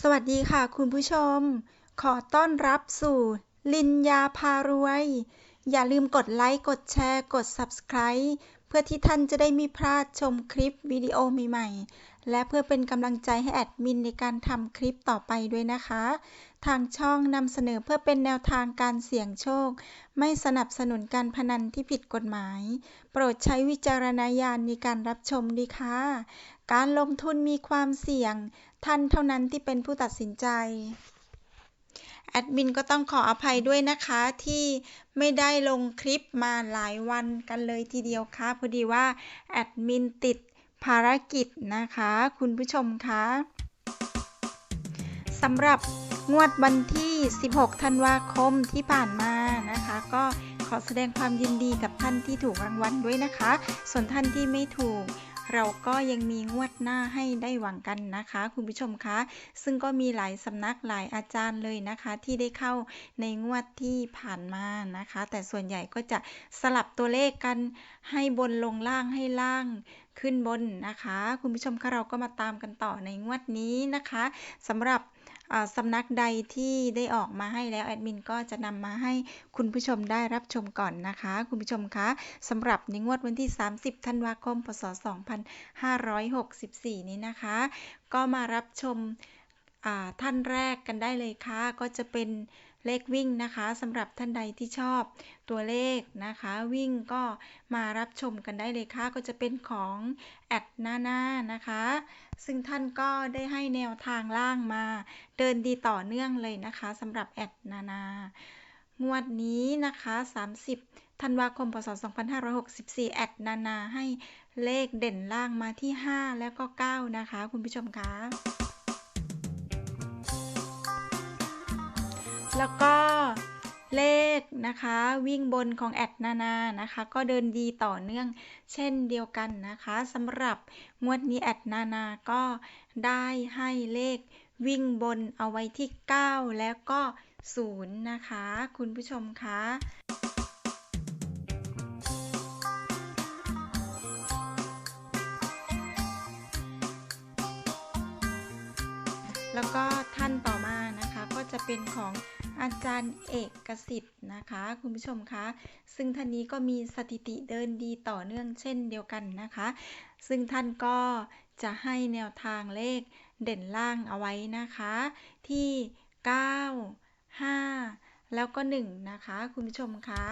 สวัสดีค่ะคุณผู้ชม ขอต้อนรับสู่ ลินยาพารวย อย่าลืมกดไลค์ กดแชร์ กด Subscribe เพื่อที่ท่านจะได้ไม่พลาดชมคลิปวิดีโอใหม่ๆ และเพื่อเป็นกำลังใจให้แอดมินในการทำคลิปต่อไปด้วยนะคะ ทางช่องนำเสนอเพื่อเป็นแนวทางการเสี่ยงโชค ไม่สนับสนุนการพนันที่ผิดกฎหมาย โปรดใช้วิจารณญาณในการรับชมดีค่ะ การลงทุนมีความเสี่ยง ท่านเท่านั้นที่เป็นผู้ตัดสินใจ แอดมินก็ต้องขออภัยด้วยนะคะที่ไม่ได้ลงคลิปมาหลายวันกันเลยทีเดียวค่ะ พอดีว่าแอดมินติดภารกิจนะคะ คุณผู้ชมคะสำหรับงวดวันที่ 16 ธันวาคมที่ผ่านมานะคะ ก็ขอแสดงความยินดีกับท่านที่ถูกรางวัลด้วยนะคะ ส่วนท่านที่ไม่ถูก เราก็ยังมีงวดหน้าให้ได้หวังกันนะคะ คุณผู้ชมคะ ซึ่งก็มีหลายสำนักหลายอาจารย์เลยนะคะ ที่ได้เข้าในงวดที่ผ่านมานะคะ แต่ส่วนใหญ่ก็จะสลับตัวเลขกันให้บนลงล่างให้ล่างขึ้นบนนะคะ คุณผู้ชมคะเราก็มาตามกันต่อในงวดนี้นะคะสำหรับ สำนักใดที่ได้ออกมาให้แล้วแอดมินก็จะนำมาให้คุณผู้ชมได้รับชมก่อนนะคะ คุณผู้ชมคะสำหรับในงวดวันที่ 30 ธันวาคม พศ 2564 นี้นะคะ ก็มารับชมท่านแรกกันได้เลยค่ะ ก็จะเป็น เลขวิ่งนะคะสำหรับท่านใดที่ชอบตัวเลขนะคะ วิ่งก็มารับชมกันได้เลยค่ะ ก็จะเป็นของแอดนานานะคะ ซึ่งท่านก็ได้ให้แนวทางล่างมา เดินดีต่อเนื่องเลยนะคะสำหรับแอดนานางวดนี้นะคะ 30 ธันวาคม พศ 2564 แอดนานาให้เลขเด่นล่างมาที่ 5 แล้วก็ 9 นะคะ คุณผู้ชมคะ แล้วก็เลขนะคะ วิ่งบนของแอดนานานะคะ ก็เดินดีต่อเนื่องเช่นเดียวกันนะคะสำหรับงวดนี้แอดนานาก็ได้ให้เลขวิ่งบนเอาไว้ที่ 9 แล้วก็ 0 นะคะ คุณผู้ชมคะแล้วก็ท่านต่อมานะคะก็จะเป็นของ อาจารย์เอกสิทธิ์นะคะ คุณผู้ชมคะซึ่งท่านนี้ก็มีสถิติเดินดีต่อเนื่องเช่นเดียวกันนะคะ ซึ่งท่านก็จะให้แนวทางเลขเด่นล่างเอาไว้นะคะ ที่ 9 5 แล้วก็ 1 นะคะ คุณผู้ชมคะ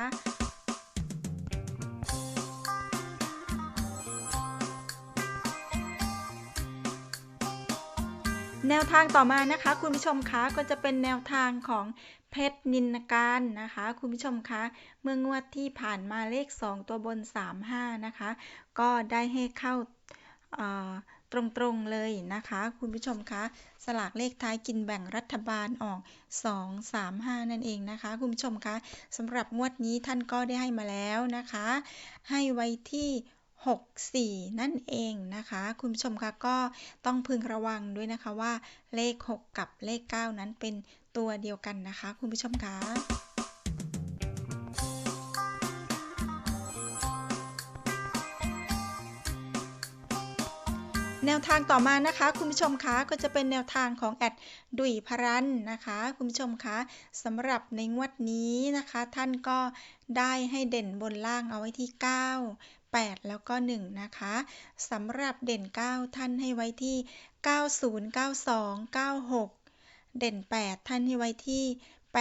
แนวทางต่อมานะคะ คุณผู้ชมคะก็จะเป็นแนวทางของเพชรนินการนะคะ คุณผู้ชมคะเมื่องวดที่ผ่านมาเลข 2 ตัวบน 35 นะคะ ก็ได้ให้เข้าตรงๆเลยนะคะ คุณผู้ชมคะสลากเลขท้ายกินแบ่งรัฐบาลออก 2 3 5 นั่นเองนะคะ คุณผู้ชมคะสำหรับงวดนี้ท่านก็ได้ให้มาแล้วนะคะ ให้ไว้ที่ 64 นั่นเองนะคะ คุณผู้ชมคะก็ต้องพึงระวังด้วยนะคะว่าเลข 6 กับเลข 9 นั้นเป็นตัวเดียวกันนะคะ คุณผู้ชมคะแนวทางต่อมานะคะ คุณผู้ชมคะก็จะเป็นแนวทางของแอดดุยพรันนะคะ คุณผู้ชมคะสำหรับในงวดนี้นะคะ ท่านก็ได้ให้เด่นบนล่างเอาไว้ที่ 9 8 แล้วก็ 1 นะคะสำหรับเด่น 9 ท่านให้ไว้ที่ 90 92 96 เด่น 8 ท่านให้ไว้ที่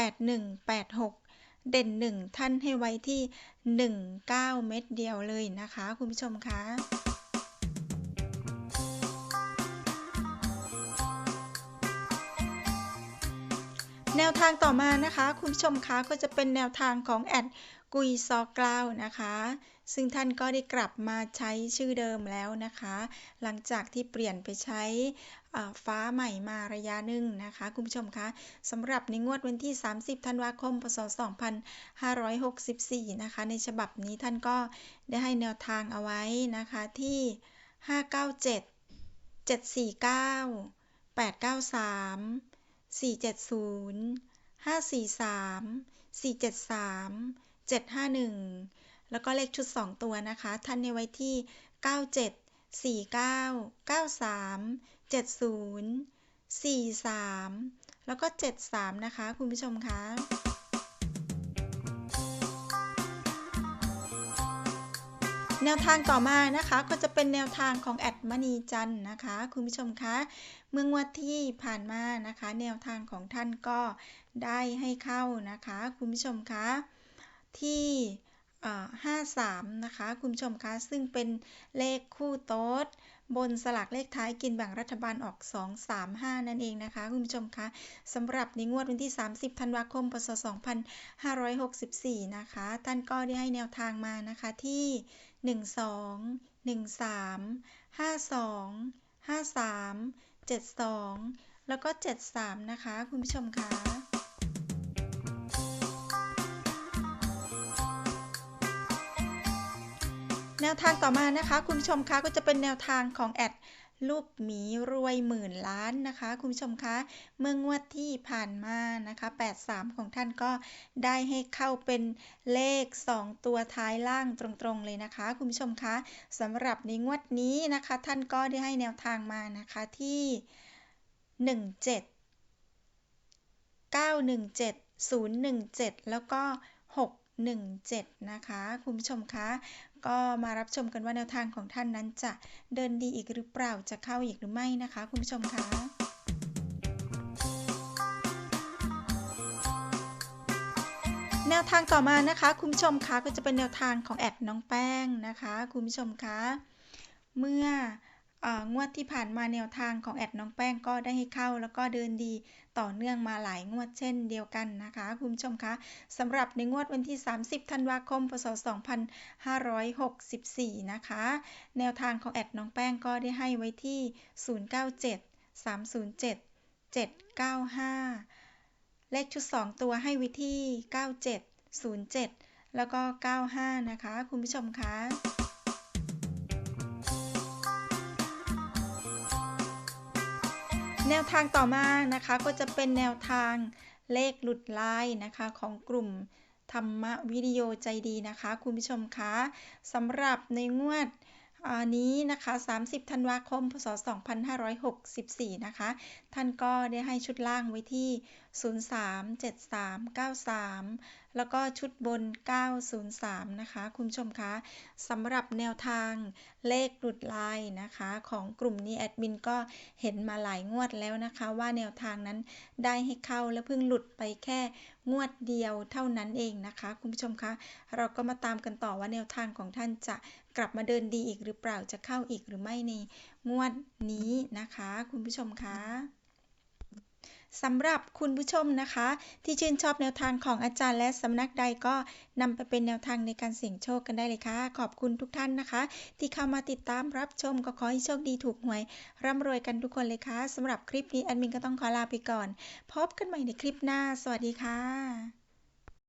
81 86 เด่น 1 ท่านให้ไว้ที่ 19 เม็ดเดียวเลยนะคะ คุณผู้ชมคะแนวทางต่อมานะคะ คุณผู้ชมคะก็จะเป็นแนวทางของแอด กุยซอกลาวนะคะ ซึ่งท่านก็ได้กลับมาใช้ชื่อเดิมแล้วนะคะ หลังจากที่เปลี่ยนไปใช้ฟ้าใหม่มาระยะหนึ่งนะคะ คุณผู้ชมคะสำหรับในงวดวันที่ 30 ธันวาคม พศ 2564 นะคะ ในฉบับนี้ท่านก็ได้ให้แนวทางเอาไว้นะคะที่ 597 749 893 470 543 473 751 แล้วก็เลขชุด 2 ตัวนะคะ ท่านในไว้ที่ 97 49 93 70 4 3 แล้วก็ 7 3 นะคะ คุณผู้ชมคะแนวทางต่อมานะคะก็จะเป็นแนวทางของแอดมณีจันนะคะ คุณผู้ชมคะเมื่องวดที่ผ่านมานะคะ แนวทางของท่านก็ได้ให้เข้านะคะ คุณผู้ชมคะ ที่ 53 นะคะ คุณผู้ชมคะ ซึ่งเป็นเลขคู่โต๊ด บนสลากเลขท้ายกินแบ่งรัฐบาลออก 2 3 5 นั่นเองนะคะ คุณผู้ชมคะสำหรับในงวดวันที่ 30 ธันวาคม พศ 2564 นะคะ ท่านก็ได้ให้แนวทางมานะคะที่ 12 13 52 53 72 แล้วก็ 73 นะคะ คุณผู้ชมคะ วทางต่อมานะคะ คุณผู้ชมคะก็จะเป็นแนวทางของแอดลูกหมีรวยหมื่นล้านนะคะ คุณผู้ชมคะเมื่องวดที่ผ่านมานะคะ 83 ของท่านก็ได้ให้เข้าเป็นเลข 2 ตัวท้ายล่างตรงๆเลยนะคะ คุณผู้ชมคะสำหรับในงวดนี้นะคะ ท่านก็ได้ให้แนวทางมานะคะที่ 17 917 017 แล้วก็ 617 นะคะ คุณผู้ชมคะ ก็มารับชมกันว่าแนวทางของท่านนั้นจะเดินดีอีกหรือเปล่าจะเข้าอีกหรือไม่นะคะ คุณผู้ชมคะแนวทางต่อมานะคะคุณผู้ชมคะก็จะเป็นแนวทางของแอดน้องแป้งนะคะคุณผู้ชมคะเมื่อ งวดที่ผ่านมาแนวทางของแอดน้องแป้งก็ได้ให้เข้า แล้วก็เดินดีต่อเนื่องมาหลายงวดเช่นเดียวกันนะคะคุณผู้ชมคะสำหรับในงวดวันที่ 30 ธันวาคม พศ 2564 นะคะ แนวทางของแอดน้องแป้งก็ได้ให้ไว้ที่ 097 307 795 เลขชุด 2 ตัวให้ไว้ที่ 97 07 แล้วก็ 95 นะคะ คุณผู้ชมคะ แนวทางต่อมานะคะก็จะเป็นแนวทางเลขหลุดลายนะคะของกลุ่มธรรมวิดีโอใจดีนะคะ คุณผู้ชมคะสำหรับในงวดนี้นะคะ 30 ธันวาคม พศ 2564 นะคะ ท่านก็ได้ให้ชุดล่างไว้ที่037393 แล้วก็ชุดบน 903 นะคะ คุณผู้ชมคะสำหรับแนวทางเลขหลุดลายนะคะ ของกลุ่มนี้แอดมินก็เห็นมาหลายงวดแล้วนะคะ ว่าแนวทางนั้นได้ให้เข้าและเพิ่งหลุดไปแค่งวดเดียวเท่านั้นเองนะคะ คุณผู้ชมคะเราก็มาตามกันต่อว่าแนวทางของท่านจะกลับมาเดินดีอีกหรือเปล่าจะเข้าอีกหรือไม่ในงวดนี้นะคะ คุณผู้ชมคะ สำหรับคุณผู้ชมนะคะ ที่ชื่นชอบแนวทางของอาจารย์และสำนักใดก็นำไปเป็นแนวทางในการเสี่ยงโชคกันได้เลยค่ะ ขอบคุณทุกท่านนะคะ ที่เข้ามาติดตามรับชมก็ขอให้โชคดีถูกหวย ร่ำรวยกันทุกคนเลยค่ะสำหรับคลิปนี้แอดมินก็ต้องขอลาไปก่อน พบกันใหม่ในคลิปหน้า สวัสดีค่ะ